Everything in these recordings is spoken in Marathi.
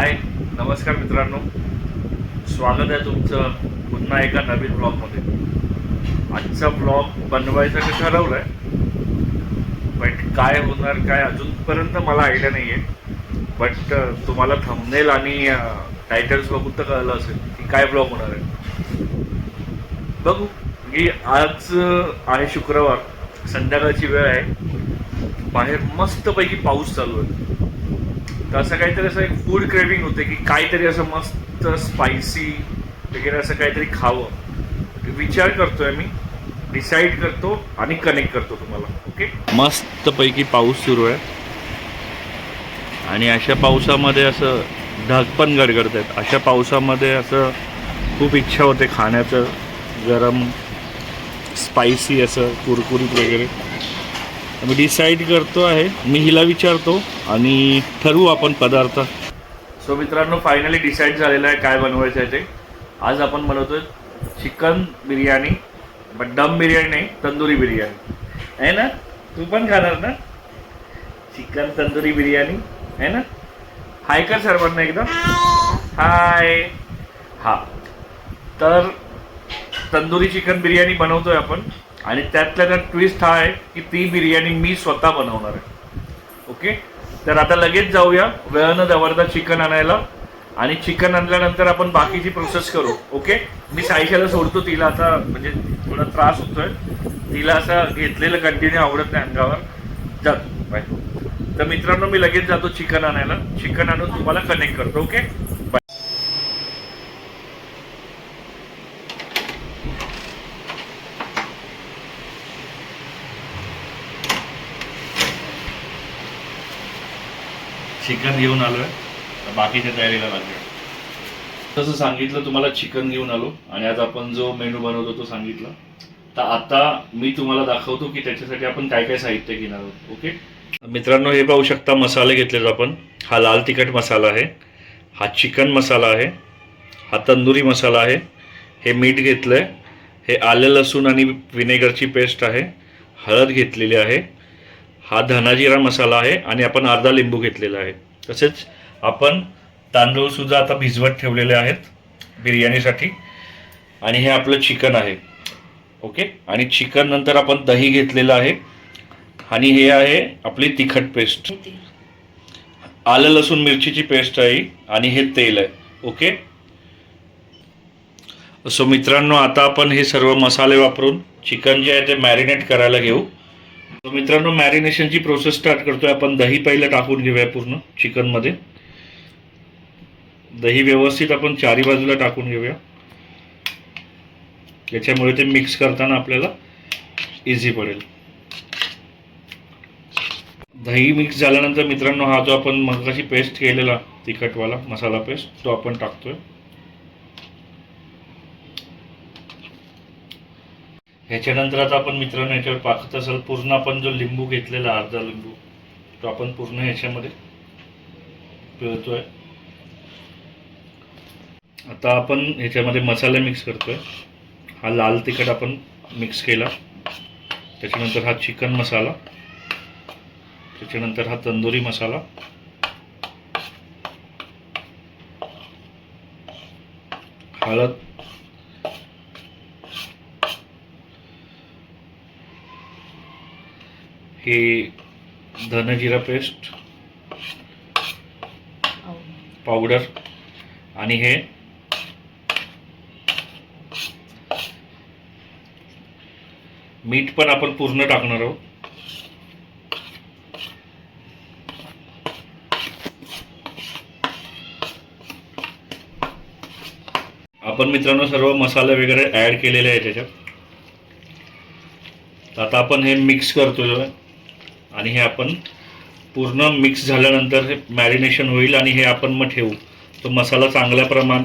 हाय नमस्कार मित्रांनो. स्वागत आहे तुमचं पुन्हा एका नवीन ब्लॉगमध्ये आजचा ब्लॉग बनवायचं कसं ठरवलं आहे बट काय होणार काय अजूनपर्यंत मला आयडिया नाही आहे बट तुम्हाला थंबनेल आणि टायटल्स बघून तर कळलं असेल की काय ब्लॉग होणार आहे. बघू की आज आहे शुक्रवार. संध्याकाळची वेळ आहे. बाहेर मस्तपैकी पाऊस चालू आहे. तर असं काहीतरी असं एक फूड क्रेविंग होते की काहीतरी असं मस्त स्पायसी वगैरे असं काहीतरी खावं. विचार करतोय मी डिसाईड करतो आणि कनेक्ट करतो तुम्हाला ओके मस्तपैकी पाऊस सुरू आहे. आणि अशा पावसामध्ये असं ढग पण गडगडत आहेत अशा पावसामध्ये असं खूप इच्छा होते खाण्याचं गरम स्पायसी असं कुरकुरीत वगैरे. मी डिसाईड करतो आहे. मी हिला विचारतो आणि ठरवू आपण पदार्थ. सो मित्रांनो फायनली डिसाईड झालेलं आहे काय बनवायचं आहे ते. आज आपण बनवतो चिकन बिर्याणी बट दम बिर्याणी नाही तंदुरी बिर्याणी आहे ना? तू पण खाणार ना? चिकन तंदुरी बिर्याणी आहे ना? हाय कर सर्वांना एकदा. हाय हा. तर तंदुरी चिकन बिर्याणी बनवतोय आपण. आणि त्यातल्या त्यात ट्विस्ट हा आहे की ती बिर्याणी मी स्वतः बनवणार आहे. ओके तर आता लगेच जाऊया. वेळ न दवरता चिकन आणायला. आणि चिकन आणल्यानंतर आपण बाकीची प्रोसेस करू. ओके मी साईशाला सोडतो तिला आता म्हणजे थोडा त्रास होतोय. तिला असं घेतलेलं कंटिन्यू आवडत नाही अंगावर. जा बाय तर मित्रांनो मी लगेच जातो चिकन आणायला. चिकन आणून तुम्हाला कनेक्ट करतो ओके बाय चिकन घेऊन आलो आहे बाकीच्या तयारीला लागले तसं सांगितलं तुम्हाला चिकन घेऊन आलो. आणि आज आपण जो मेनू बनवतो तो सांगितला. तर आता मी तुम्हाला दाखवतो की त्याच्यासाठी आपण काय काय साहित्य घेणार आहोत. ओके? मित्रांनो हे पाहू शकता मसाले घेतलेत आपण. हा लाल तिखट मसाला आहे. हा चिकन मसाला आहे. हा तंदुरी मसाला आहे. हे मीठ घेतलं आहे हे आलं लसूण आणि व्हिनेगरची पेस्ट आहे. हळद घेतलेली आहे. हा धनाजिरा मसाला आहे आणि आपण अर्धा लिंबू घेतलेला आहे. तसेच आपण तांदूळ सुद्धा आता भिजवत ठेवलेले आहेत बिर्याणीसाठी. आणि हे आपलं चिकन आहे. ओके? आणि चिकन नंतर आपण दही घेतलेलं आहे. आणि हे आहे आपली तिखट पेस्ट. आलं लसूण मिरचीची पेस्ट आहे आणि हे तेल आहे. ओके? सो मित्रांनो आता आपण हे सर्व मसाले वापरून चिकन जे आहे ते मॅरिनेट करायला घेऊ. मित्रांनो मॅरिनेशनची प्रोसेस स्टार्ट करतोय. आपण दही पहिलं टाकून घेऊया पूर्ण चिकनमध्ये. दही व्यवस्थित आपण चारी बाजूला टाकून घेऊया. याच्यामुळे ते मिक्स करताना आपल्याला इझी पडेल. दही मिक्स झाल्यानंतर मित्रांनो हा जो आपण मगाशी पेस्ट केलेला तिखटवाला मसाला पेस्ट तो आपण टाकतोय. ह्याच्यानंतर आता आपण मित्रांनो याच्यावर पाकत असेल पूर्ण आपण जो लिंबू घेतलेला अर्धा लिंबू तो आपण पूर्ण ह्याच्यामध्ये पिळतोय. आता आपण ह्याच्यामध्ये मसाले मिक्स करतोय. हा लाल तिखट आपण मिक्स केला. त्याच्यानंतर हा चिकन मसाला. त्याच्यानंतर हा तंदुरी मसाला. हळद. हे धनजिरा पेस्ट पावडर आणि हे मीठ पण आपण पूर्ण टाकणार आहोत. आपण मित्रांनो सर्व मसाले वगैरे ॲड केलेले आहे त्याच्यात आता आपण हे मिक्स करतो आणि हे आपण पूर्ण मिक्स झाल्यानंतर हे मॅरिनेशन होईल आणि हे आपण मग ठेवू. तो मसाला चांगल्या प्रमाण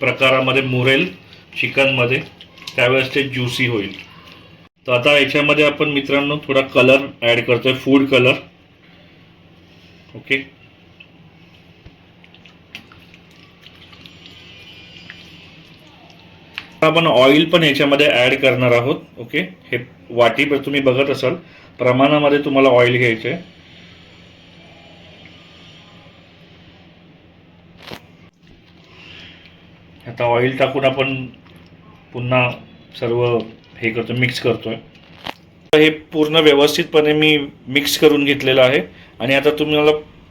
प्रकारामध्ये मुरेल चिकनमध्ये. त्यावेळेस ते ज्युसी होईल. तर आता याच्यामध्ये आपण मित्रांनो थोडा कलर ॲड करतोय फूड कलर ओके आपण ऑइल पण याच्यामध्ये ॲड करणार आहोत. ओके हे वाटी तुम्ही बघत असाल. प्रमाणामध्ये तुम्हाला ऑइल घ्यायचं आहे आता ऑइल टाकून आपण पुन्हा सर्व हे करतो मिक्स करतोय. हे पूर्ण व्यवस्थितपणे मी मिक्स करून घेतलेलं आहे. आणि आता तुम्हाला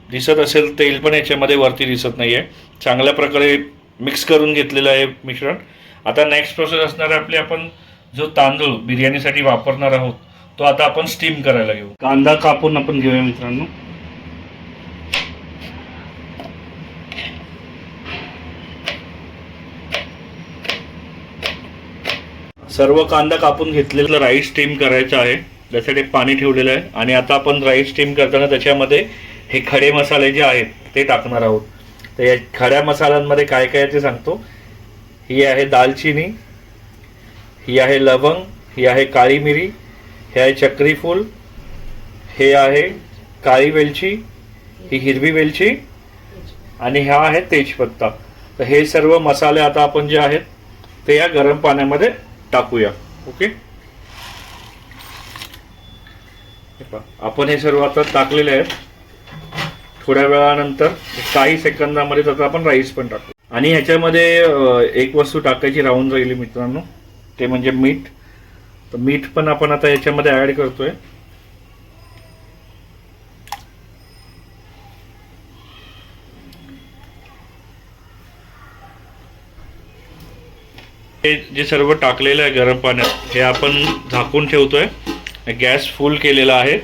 दिसत असेल तेल पण याच्यामध्ये वरती दिसत नाही आहे चांगल्या प्रकारे मिक्स करून घेतलेलं आहे मिश्रण. आता नेक्स्ट प्रोसेस असणार आहे आपली आपण जो तांदूळ बिर्याणीसाठी वापरणार आहोत तो आता आपण स्टीम करायला घेऊ. कांदा कापून आपण घेऊया मित्रांनो. सर्व कांदा कापून घेतलेला राईस स्टीम करायचा आहे. त्यासाठी पाणी ठेवलेलं आहे. आणि आता आपण राईस स्टीम करताना त्याच्यामध्ये हे खडे मसाले जे आहेत ते टाकणार आहोत. तर या खड्या मसाल्यांमध्ये काय काय आहे ते सांगतो. ही आहे दालचिनी ही आहे लवंग ही आहे काळी मिरी हे आहे चक्रीफूल हे आहे काळी वेलची ही हिरवी वेलची आणि ह्या आहे तेजपत्ता. तर हे सर्व मसाले आता आपण जे आहेत ते या गरम पाण्यामध्ये टाकूया. ओके? आपण हे सर्व आता टाकलेले आहेत. थोड्या वेळानंतर काही सेकंदामध्ये त्याचा आपण राईस पण टाकू. आणि ह्याच्यामध्ये एक वस्तू टाकायची राहून राहिली मित्रांनो. ते म्हणजे मीठ. तर मीठ पण आपण आता याच्यामध्ये ऍड करतोय. हे जे सर्व टाकलेलं आहे गरम पाण्यात हे आपण झाकून ठेवतोय. गॅस फुल केलेला आहे.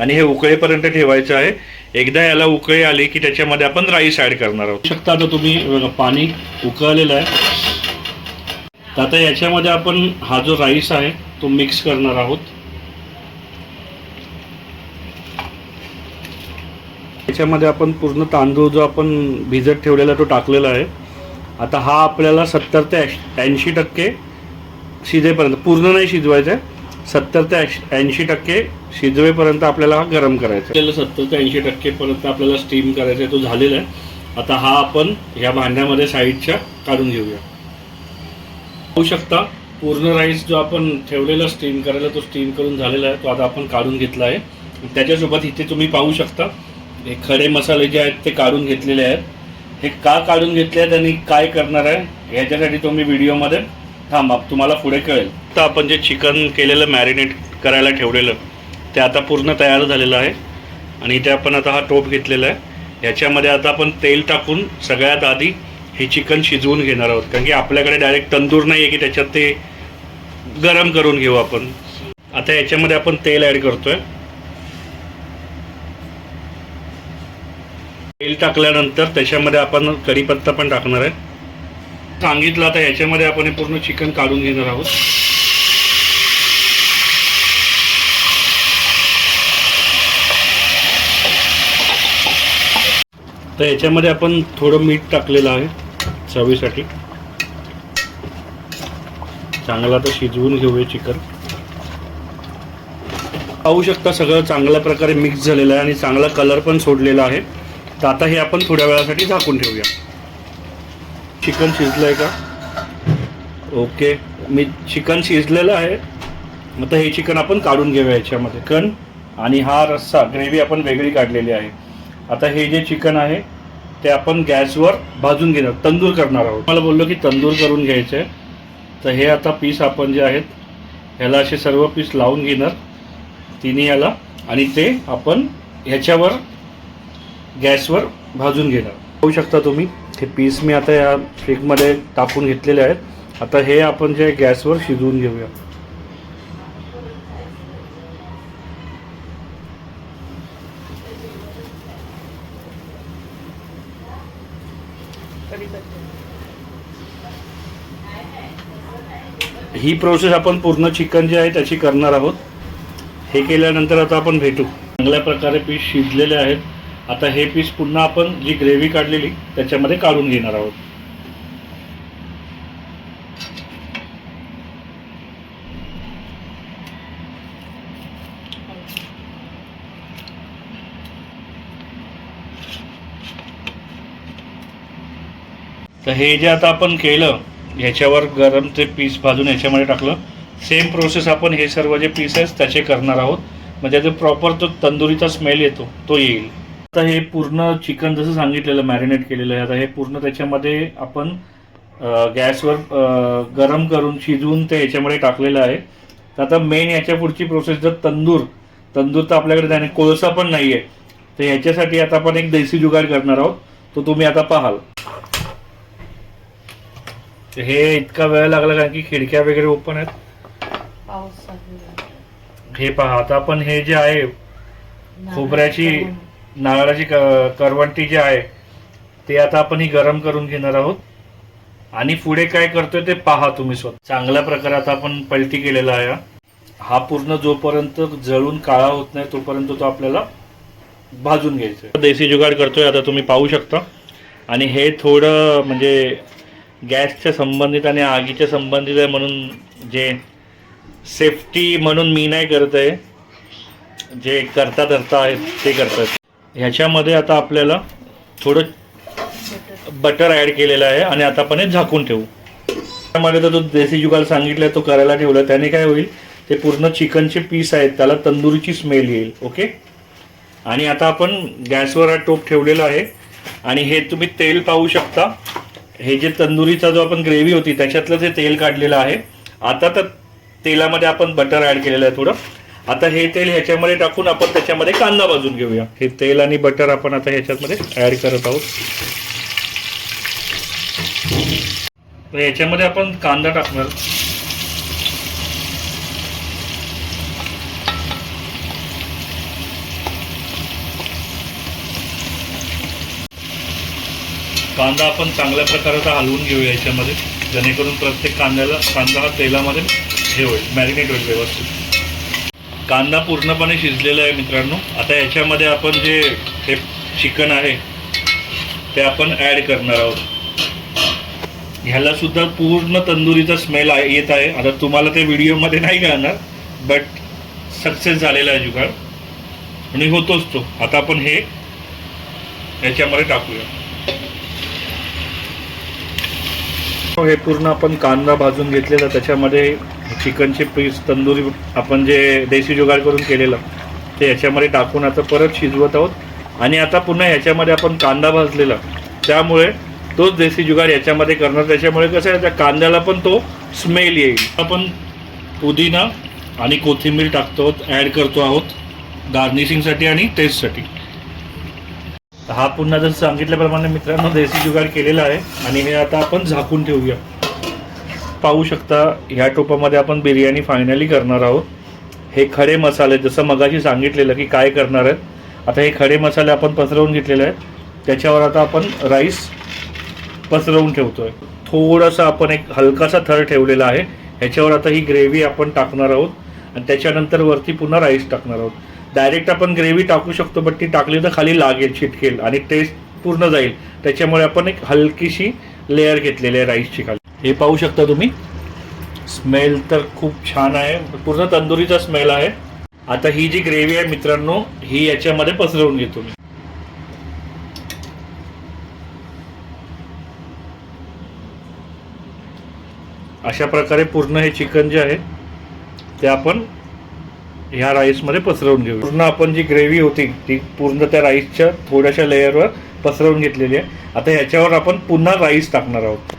आणि हे उकळेपर्यंत ठेवायचं आहे. एकदा याला उकळी आली की त्याच्यामध्ये आपण राईस ऍड करणार आहोत. शकता आता तुम्ही पाणी उकळलेलं आहे. तर आता याच्यामध्ये आपण हा जो राईस आहे तो मिक्स करणार आहोत. याच्यामध्ये आपण पूर्ण तांदूळ जो आपण भिजत ठेवलेला तो टाकलेला आहे. आता हा आपल्याला सत्तर ते ऐंशी टक्के शिजेपर्यंत पूर्ण नाही शिजवायचं आहे. सत्तर ते ऐंशी टक्के शिजवेपर्यंत आपल्याला हा गरम करायचा आपल्याला सत्तर ते ऐंशी टक्केपर्यंत आपल्याला स्टीम करायचा आहे तो झालेला आहे. आता हा आपण ह्या भांड्यामध्ये साईडच्या काढून घेऊया. होऊ शकता पूर्ण राईस जो आपण ठेवलेला स्टीम करायला तो स्टीम करून झालेला आहे तो आता आपण काढून घेतला आहे. त्याच्यासोबत इथे तुम्ही पाहू शकता हे खडे मसाले जे आहेत ते काढून घेतलेले आहेत. हे का काढून घेतले आहेत आणि काय करणार आहे ह्याच्यासाठी तुम्ही व्हिडिओमध्ये थांबा तुम्हाला पुढे कळेल. तर आपण जे चिकन केलेलं मॅरिनेट करायला ठेवलेलं ते आता पूर्ण तयार झालेलं आहे. आणि इथे आपण आता हा टोप घेतलेला आहे. ह्याच्यामध्ये आता आपण तेल टाकून सगळ्यात आधी हे चिकन शिजवून घेणार आहोत. कारण की आपल्याकडे डायरेक्ट तंदूर नाही आहे की त्याच्यात ते गरम करून घेऊ आपण. आता याच्यामध्ये आपण तेल ॲड करतोय. तेल टाकल्यानंतर त्याच्यामध्ये आपण कढीपत्ता पण टाकणार आहे. सांगितलं आता याच्यामध्ये आपण हे पूर्ण चिकन काढून घेणार आहोत. तर याच्यामध्ये आपण थोडं मीठ टाकलेलं आहे. चवीसाठी. चांगला आता शिजवून घेऊया चिकन. पाहू शकता सगळं चांगल्या प्रकारे मिक्स झालेलं आहे आणि चांगला कलर पण सोडलेला आहे. तर आता हे आपण थोड्या वेळासाठी झाकून ठेवूया. चिकन शिजलं आहे का? ओके. मी चिकन शिजलेलं आहे. मग हे चिकन आपण काढून घेऊया याच्यामध्ये. कण आणि हा रस्सा ग्रेव्ही आपण वेगळी काढलेली आहे. आता हे जे चिकन आहे ते आपण गॅसवर भाजून घेणार तंदूर करणार आहोत. मला बोललो की तंदूर करून घ्यायचं. आहे तर हे आता पीस आपण जे आहेत ह्याला असे सर्व पीस लावून घेणार. तिन्ही याला आणि ते आपण ह्याच्यावर गॅसवर भाजून घेणार. पाहू शकता तुम्ही हे पीस मी आता या स्टिकमध्ये टाकून घेतलेले आहेत. आता हे आपण जे गॅसवर शिजवून घेऊया. ही प्रोसेस आपण पूर्ण चिकन जे आहे त्याची करणार आहोत. हे केल्यानंतर आता आपण भेटू. चांगल्या प्रकारे पीस शिजलेले आहेत. आता हे पीस पुन्हा आपण जी ग्रेव्ही काढलेली त्याच्यामध्ये काढून घेणार आहोत. तर हे जे आता आपण केलं ह्याच्यावर गरम ते पीस भाजून ह्याच्यामध्ये टाकलं. सेम प्रोसेस आपण हे सर्व जे पीस आहेत त्याचे करणार आहोत. म्हणजे ते प्रॉपर तो तंदुरीचा स्मेल येतो तो येईल. आता हे पूर्ण चिकन जसं सांगितलेलं मॅरिनेट केलेलं आहे आता हे पूर्ण त्याच्यामध्ये आपण गॅसवर गरम करून शिजवून ते याच्यामध्ये टाकलेलं आहे. तर आता मेन याच्या पुढची प्रोसेस जर तंदूर तंदूर तर आपल्याकडे नाही कोळसा पण नाही आहे तर याच्यासाठी आता आपण एक देसी जुगाड करणार आहोत. तो तुम्ही आता पाहाल. हे इतका वेळ लागला कारण की खिडक्या वगैरे ओपन आहेत. हे पहा आता आपण हे जे आहे खोबऱ्याची नारळाचं करवंटी जी आहे ते आता आपण ही गरम करून घेणार आहोत आणि पुढे काय करतोय ते पहा तुम्ही स्वतः चांगल्या प्रकारे आता आपण पलटी केलेला आहे हा. पूर्ण जोपर्यंत जळून काळा होत नाही तोपर्यंत तो आपल्याला भाजून घ्यायचा. देसी जुगाड करतोय आता तुम्ही पाहू शकता आणि हे थोडं म्हणजे गॅसच्या संबंधित आणि आगीच्या संबंधित आहे म्हणून जे सेफ्टी म्हणून मी नाही करत आहे. जे करता धरता आहेत ते करतात ह्याच्यामध्ये आता आपल्याला थोडं बटर. ॲड केलेलं आहे आणि आता आपण हे झाकून ठेवू. त्यामध्ये तर तो देसी जुगाल सांगितलं तो करायला ठेवला. त्याने काय होईल ते पूर्ण चिकनचे पीस आहेत त्याला तंदुरीची स्मेल येईल ओके आणि आता आपण गॅसवर हा टोप ठेवलेला आहे. आणि हे तुम्ही तेल पाहू शकता. हे जे तंदुरीचा जो आपण ग्रेव्ही होती त्याच्यातलं जे तेल काढलेलं आहे आता तर तेलामध्ये आपण बटर ॲड केलेलं आहे थोडं. आता हे तेल ह्याच्यामध्ये टाकून आपण त्याच्यामध्ये कांदा भाजून घेऊया. हे तेल आणि बटर आपण आता ह्याच्यामध्ये ॲड करत आहोत. तर याच्यामध्ये आपण कांदा टाकणार. कांदा आपण चांगल्या प्रकाराचा हलवून घेऊया याच्यामध्ये. जेणेकरून प्रत्येक कांद्याला कांदा हा तेलामध्ये हे होईल मॅरिनेट होईल व्यवस्थित. कांदा पूर्णपणे शिजलेला आहे मित्रांनो. आता याच्यामध्ये आपण जे हे चिकन आहे ते आपण ॲड करणार आहोत. ह्यालासुद्धा पूर्ण तंदुरीचा स्मेल येत आहे. आता तुम्हाला ते व्हिडिओमध्ये नाही कळणार बट सक्सेस झालेला आहे जुगाड. आणि होतोच तो. आता आपण हे याच्यामध्ये टाकूया. हे पूर्ण आपण कांदा भाजून घेतलेला त्याच्यामध्ये चिकनचे पीस तंदुरी आपण जे देशी जुगाड करून केलेलं ते याच्यामध्ये टाकून आता परत शिजवत आहोत. आणि आता पुन्हा याच्यामध्ये आपण कांदा भाजलेला. त्यामुळे तोच देसी जुगाड याच्यामध्ये करणार. त्याच्यामुळे कसं आहे त्या कांद्याला पण तो स्मेल येईल. आपण पुदिना आणि कोथिंबीर टाकतो ॲड करतो आहोत गार्निशिंगसाठी आणि टेस्टसाठी हा पुन्हा जर सांगितल्याप्रमाणे मित्रांनो देसी जुगाड केलेला आहे आणि हे आता आपण झाकून ठेवूया. पाहू शकता ह्या टोपामध्ये आपण बिर्याणी फायनली करणार आहोत. हे खडे मसाले जसं मगाशी सांगितलेलं की काय करणार आहेत आता हे खडे मसाले आपण पसरवून घेतलेले आहेत. त्याच्यावर आता आपण राईस पसरवून ठेवतो आहे थोडासा आपण एक हलकासा थर ठेवलेला आहे. ह्याच्यावर आता ही ग्रेव्ही आपण टाकणार आहोत. आणि त्याच्यानंतर वरती पुन्हा राईस टाकणार आहोत. डायरेक्ट आपण ग्रेव्ही टाकू शकतो बट ती टाकली तर खाली लागेल चिटकेल आणि टेस्ट पूर्ण जाईल. त्याच्यामुळे आपण एक हलकीशी लेअर घेतलेली आहे राईसची खाली. हे पाहू शकता तुम्ही. स्मेल तर खूप छान आहे. पूर्ण तंदुरीचा स्मेल आहे. आता ही जी ग्रेव्ही आहे मित्रांनो ही याच्यामध्ये पसरवून घेतो मी. अशा प्रकारे पूर्ण हे चिकन जे आहे ते आपण ह्या राईसमध्ये पसरवून घेऊ. पूर्ण आपण जी ग्रेव्ही होती ती पूर्ण त्या राईसच्या थोड्याशा लेअरवर पसरवून घेतलेली आहे. आता ह्याच्यावर आपण पुन्हा राईस टाकणार आहोत.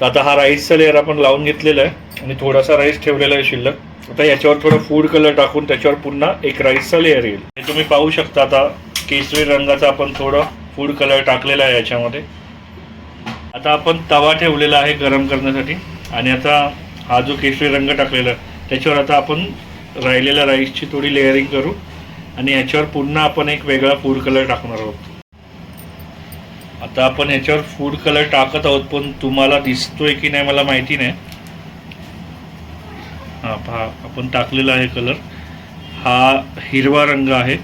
तर आता हा राईसचा लेअर आपण लावून घेतलेला आहे आणि थोडासा राईस ठेवलेला आहे शिल्लक. आता याच्यावर थोडं फूड कलर टाकून त्याच्यावर पुन्हा एक राईसचा लेअर येईल. हे तुम्ही पाहू शकता आता केसरी रंगाचा आपण थोडं फूड कलर टाकलेला आहे याच्यामध्ये. आता आपण तवा ठेवलेला आहे गरम करण्यासाठी. आणि आता हा जो केशरी रंग टाकलेला आहे त्याच्यावर आता आपण राहिलेल्या राईसची थोडी लेअरिंग करू आणि याच्यावर पुन्हा आपण एक वेगळा फूड कलर टाकणार आहोत. आता आपण याच्यावर फूड कलर टाकत आहोत पण तुम्हाला दिसतोय की नाही मला माहिती नाही. हा पहा आपण टाकलेला आहे कलर हा हिरवा रंग आहे.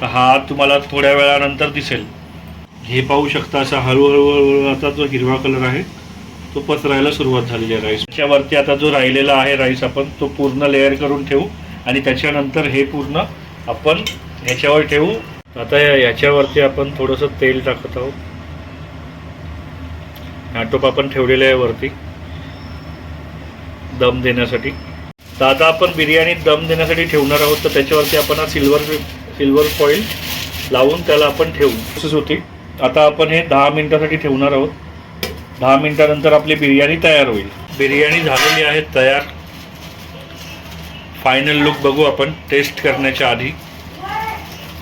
तर हा तुम्हाला थोड्या वेळानंतर दिसेल. हे पाहू शकता असा हळूहळू हळूहळू आता जो हिरवा कलर आहे तो पसरायला सुरुवात झालेली आहे राईस त्याच्यावरती आता जो राहिलेला आहे राईस आपण तो पूर्ण लेअर करून ठेवू. आणि त्याच्यानंतर हे पूर्ण आपण ह्याच्यावर ठेवू. आता याच्यावरती आपण थोडंसं तेल टाकत आहोत. आटोप आपण ठेवलेलं आहे वरती. दम देण्यासाठी. तर आता आपण बिर्याणी दम देण्यासाठी ठेवणार आहोत. तर त्याच्यावरती आपण हा सिल्वर सिल्वर फॉईल लावून त्याला आपण ठेवू. तसंच होती. आता आपण हे दहा मिनिटासाठी ठेवणार आहोत. दहा मिनटानंतर आपली बिर्याणी तयार होईल. बिर्याणी झालेली आहे तयार. फायनल लुक बघू आपण टेस्ट करण्याच्या आधी.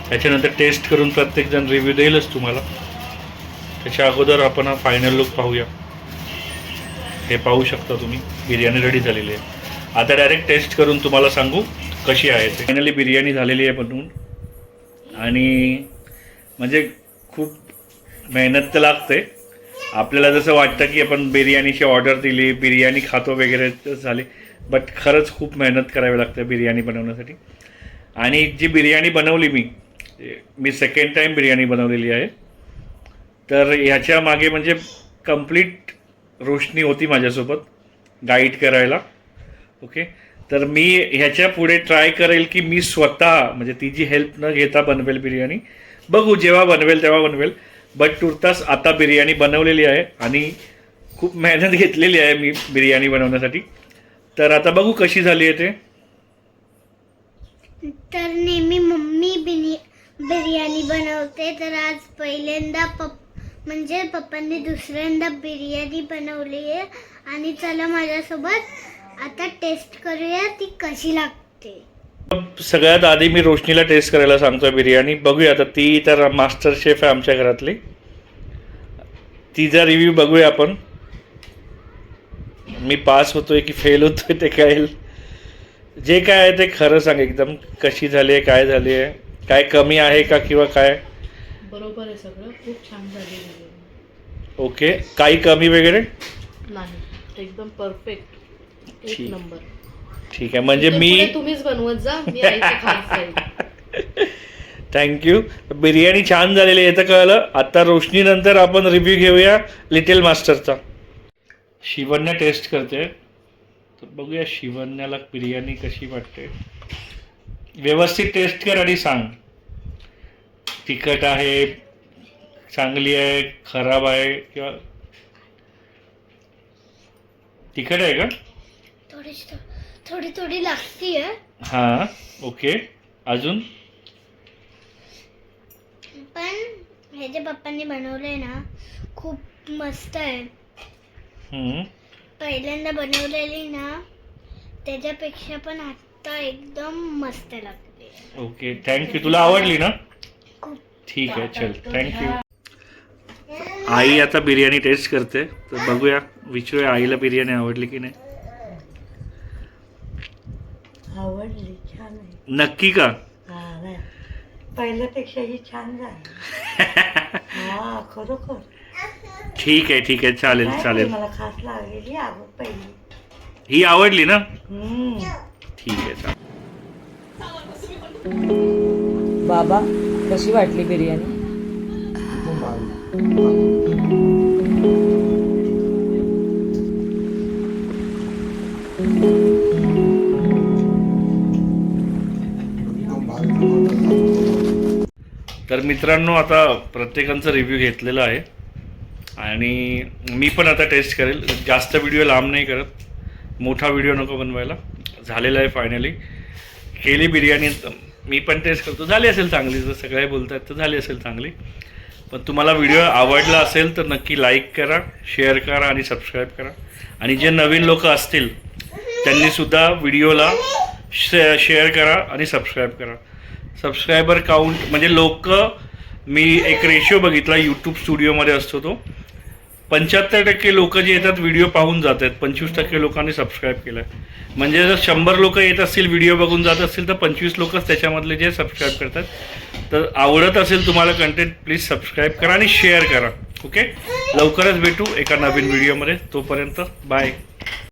त्याच्यानंतर टेस्ट करून प्रत्येकजण रिव्ह्यू देईलच तुम्हाला. त्याच्या अगोदर आपण हा फायनल लुक पाहूया. हे पाहू शकता तुम्ही बिर्याणी रेडी झालेली आहे. आता डायरेक्ट टेस्ट करून तुम्हाला सांगू कशी आहे ते. फायनली बिर्याणी झालेली आहे बनवून आणि म्हणजे खूप मेहनत तर लागते. आपल्याला जसं वाटतं की आपण बिर्याणीची ऑर्डर दिली बिर्याणी खातो वगैरे तर झाली. बट खरंच खूप मेहनत करावी लागते बिर्याणी बनवण्यासाठी. आणि जी बिर्याणी बनवली मी मी सेकंड टाईम बिर्याणी बनवलेली आहे. तर ह्याच्या मागे म्हणजे कंप्लीट रोशनी होती माझ्यासोबत गाईड करायला. ओके तर मी ह्याच्या पुढे ट्राय करेल की मी स्वतः म्हणजे तिची हेल्प न घेता बनवेल बिर्याणी बघू जेव्हा बनवेल तेव्हा बनवेल. बट तुर्तास आता बिर्याणी बनवलेली आहे आणि खूप मेहनत घेतलेली आहे मी बिर्याणी बनवण्यासाठी. तर आता बघू कशी झाली आहे ते. तर नेहमी मम्मी बिर्या बिर्याणी बनवते. तर आज पहिल्यांदा पप म्हणजे पप्पांनी दुसऱ्यांदा बिर्याणी बनवली आहे. आणि चला माझ्यासोबत आता टेस्ट करूया ती कशी लागते. सगळ्यात आधी मी रोशनीला टेस्ट करायला सांगतोय बिर्याणी. बघूया आता ती तर मास्टर शेफ आहे आमच्या घरातली. तिचा रिव्ह्यू बघूया आपण. मी पास होतोय की फेल होतोय ते कळेल जे काय आहे ते खरं सांग एकदम. कशी झाली आहे काय झाली आहे? काय कमी आहे का किंवा काय? बरोबर आहे सगळं. खूप छान झाली ओके काही कमी वगैरे? नाही. एकदम परफेक्ट एक ठीक. नंबर ठीक आहे म्हणजे मी तुम्हीच बनवत जा मी आईचं थँक्यू बिर्याणी छान झालेली आहे तर कळलं. आता रोशनीनंतर आपण रिव्ह्यू घेऊया लिटिल मास्टरचा शिवन्या टेस्ट करते. तर बघूया शिवन्याला बिर्याणी कशी वाटते. व्यवस्थित टेस्ट कर आणि सांग. तिखट आहे चांगली आहे खराब आहे किंवा तिखट आहे का? थोडी थोडी थोडी लागतीये. हां ओके. अजून? पण हे जे पप्पांनी बनवलंय ना खूप मस्त आहे. हम्म. पहिल्यांदा बनवलेली ना त्याच्यापेक्षा पण आता एकदम मस्त लागते. ओके थँक्यू तुला आवडली ना? ठीक आहे चल. थँक्यू आई आता बिर्याणी टेस्ट करते. तर बघूया विचारूया आईला बिर्याणी आवडली की नाही. आवडली छान आहे. नक्की का? हा नाही. पहिल्यापेक्षा ही छान झाली. हा खरोखर. ठीक आहे ठीक आहे. चालेल चालेल. मला खास लागलेली आवड पहिली. ही आवडली ना? हम्म. ठीक आहे चालेल. बाबा कशी वाटली बिर्याणी? तर मित्रांनो आता प्रत्येकांचा रिव्ह्यू घेतलेला आहे. आणि मी पण आता टेस्ट करेल. जास्त व्हिडिओ लांब नाही करत. मोठा व्हिडिओ नको बनवायला. झालेला आहे फायनली केली बिर्याणी मी पण टेस्ट करतो. झाली असेल चांगली जर सगळे बोलत आहेत तर झाली असेल चांगली. पण तुम्हाला व्हिडिओ आवडला असेल तर नक्की लाईक करा शेअर करा आणि सबस्क्राईब करा. आणि जे नवीन लोक असतील त्यांनीसुद्धा व्हिडिओला शे शेअर करा आणि सबस्क्राईब करा. सबस्क्रायबर काउंट म्हणजे लोक मी एक रेशिओ बघितला यूट्यूब स्टुडिओमध्ये असतो तो. पंच्याहत्तर टक्के लोक जे येतात व्हिडिओ पाहून जात आहेत. पंचवीस टक्के लोकांनी सबस्क्राईब केलं आहे म्हणजे जर शंभर लोक येत असतील व्हिडिओ बघून जात असतील तर पंचवीस लोकच त्याच्यामधले जे सबस्क्राईब करतात. तर आवडत असेल तुम्हाला कंटेंट प्लीज सबस्क्राईब करा आणि शेअर करा. ओके लवकरच भेटू एका नवीन व्हिडिओमध्ये तोपर्यंत बाय